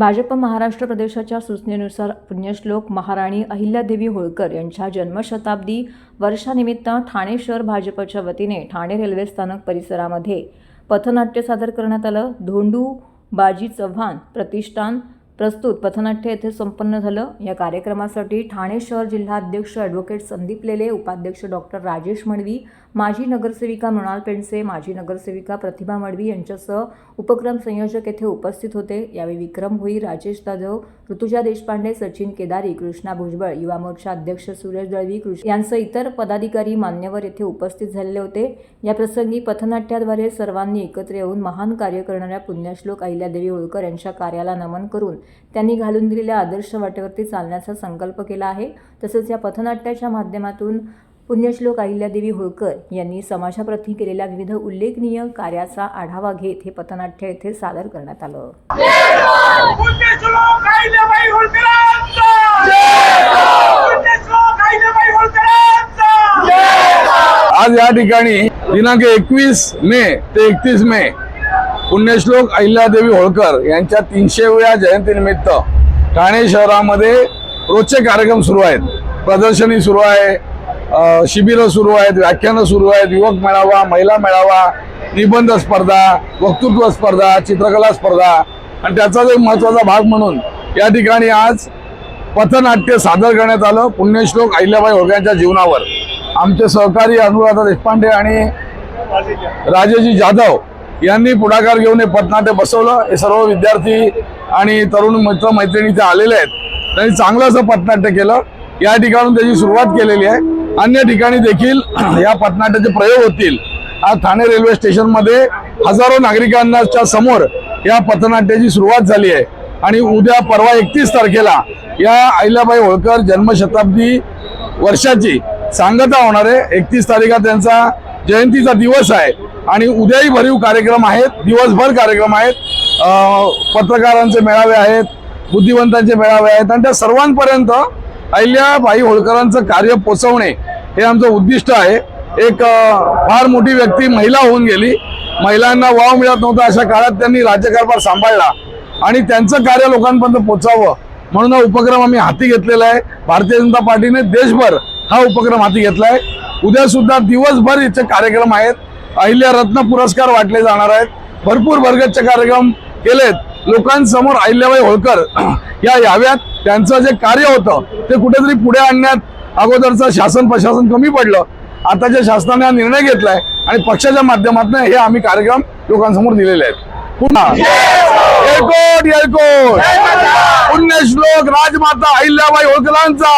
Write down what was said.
भाजप महाराष्ट्र प्रदेशाच्या सूचनेनुसार पुण्यश्लोक महाराणी अहिल्यादेवी होळकर यांच्या जन्मशताब्दी वर्षानिमित्त ठाणे शहर भाजपच्या वतीने ठाणे रेल्वे स्थानक परिसरामध्ये पथनाट्य सादर करण्यात आलं. धोंडू बाजी चव्हाण प्रतिष्ठान प्रस्तुत पथनाट्य येथे संपन्न झालं. या कार्यक्रमासाठी ठाणे शहर जिल्हाध्यक्ष ॲडव्होकेट संदीप लेले उपाध्यक्ष डॉक्टर राजेश मणवी माजी नगरसेविका मृणाल पेंडसे माजी नगरसेविका प्रतिभा मडवी यांच्यासह उपक्रम संयोजक येथे उपस्थित होते. यावेळी विक्रम भोई राजेश जाधव ऋतुजा देशपांडे सचिन केदारी कृष्णा भुजबळ युवा मोर्चा अध्यक्ष सुरेश दळवी कृष्ण यांसह इतर पदाधिकारी मान्यवर येथे उपस्थित झालेले होते. या प्रसंगी पथनाट्याद्वारे सर्वांनी एकत्र येऊन महान कार्य करणाऱ्या पुण्यश्लोक अहिल्यादेवी होळकर यांच्या कार्याला नमन करून त्यांनी घालून दिलेल्या आदर्श वाटेवरती चालण्याचा संकल्प केला आहे. तसेच या पथनाट्याच्या माध्यमातून पुण्यश्लोक अहिल्यादेवी होळकर यांनी समाजाप्रती केलेल्या विविध उल्लेखनीय कार्याचा आढावा घेत हे पथनाट्य येथे सादर करण्यात आलं. आज या ठिकाणी दिनांक एकवीस मे ते एकतीस मे पुण्यश्लोक अहिल्यादेवी होळकर यांच्या तीनशेव्या जयंतीनिमित्त ठाणे शहरामध्ये रोजचे कार्यक्रम सुरू आहेत. प्रदर्शनी सुरू आहे. शिबिरं सुरू आहेत व्याख्यानं सुरू आहेत युवक मेळावा महिला मेळावा निबंध स्पर्धा वक्तृत्व स्पर्धा चित्रकला स्पर्धा. आणि त्याचाच एक महत्त्वाचा भाग म्हणून या ठिकाणी आज पथनाट्य सादर करण्यात आलं पुण्यश्लोक अहिल्याबाई होळकरांच्या जीवनावर. आमचे सहकारी अनुराधा देशपांडे आणि राजेजी जाधव यांनी पुढाकार घेऊन हे पथनाट्य बसवलं. हे सर्व विद्यार्थी आणि तरुण मित्र मैत्रिणी इथे आलेले आहेत. त्यांनी चांगलं असं पथनाट्य केलं. या ठिकाणून त्याची सुरुवात केलेली आहे. अन्य ठिकाणी देखील या पथनाट्याचे प्रयोग होतील. आज ठाणे रेल्वे स्टेशनमध्ये हजारो नागरिकांच्या समोर या पथनाट्याची सुरुवात झाली आहे. आणि उद्या परवा एकतीस तारखेला या अहिल्याबाई होळकर जन्मशताब्दी वर्षाची सांगता होणार आहे. एकतीस तारीख त्यांचा जयंतीचा दिवस आहे. आणि उद्याही भरीव कार्यक्रम आहेत. दिवसभर कार्यक्रम आहेत. पत्रकारांचे मेळावे आहेत. बुद्धिवंतांचे मेळावे आहेत. आणि त्या सर्वांपर्यंत अहिल्याबाई होळकरांचं कार्य पोचवणे हे आमचं उद्दिष्ट आहे. एक फार मोठी व्यक्ती महिला होऊन गेली. महिलांना वाव मिळत नव्हता अशा काळात त्यांनी राज्यकारभार सांभाळला आणि त्यांचं कार्य लोकांपर्यंत पोचावं म्हणून हा उपक्रम आम्ही हाती घेतलेला आहे. भारतीय जनता पार्टीने देशभर हा उपक्रम हाती घेतला आहे. उद्या सुद्धा दिवसभर याचे कार्यक्रम आहेत. अहिल्या रत्न पुरस्कार वाटले जाणार आहेत. भरपूर वर्गचे कार्यक्रम केलेत. लोकांसमोर अहिल्याबाई होळकर या याव्यात. त्यांचं जे कार्य होतं ते कुठेतरी पुढे आणण्यात अगोदरचं शासन प्रशासन कमी पडलं. आताच्या शासनाने हा निर्णय घेतलाय आणि पक्षाच्या माध्यमातून हे आम्ही कार्यक्रम लोकांसमोर दिलेले आहेत. पुन्हा येळकोट येळकोट. पुण्यश्लोक राजमाता अहिल्याबाई होळकरांचा.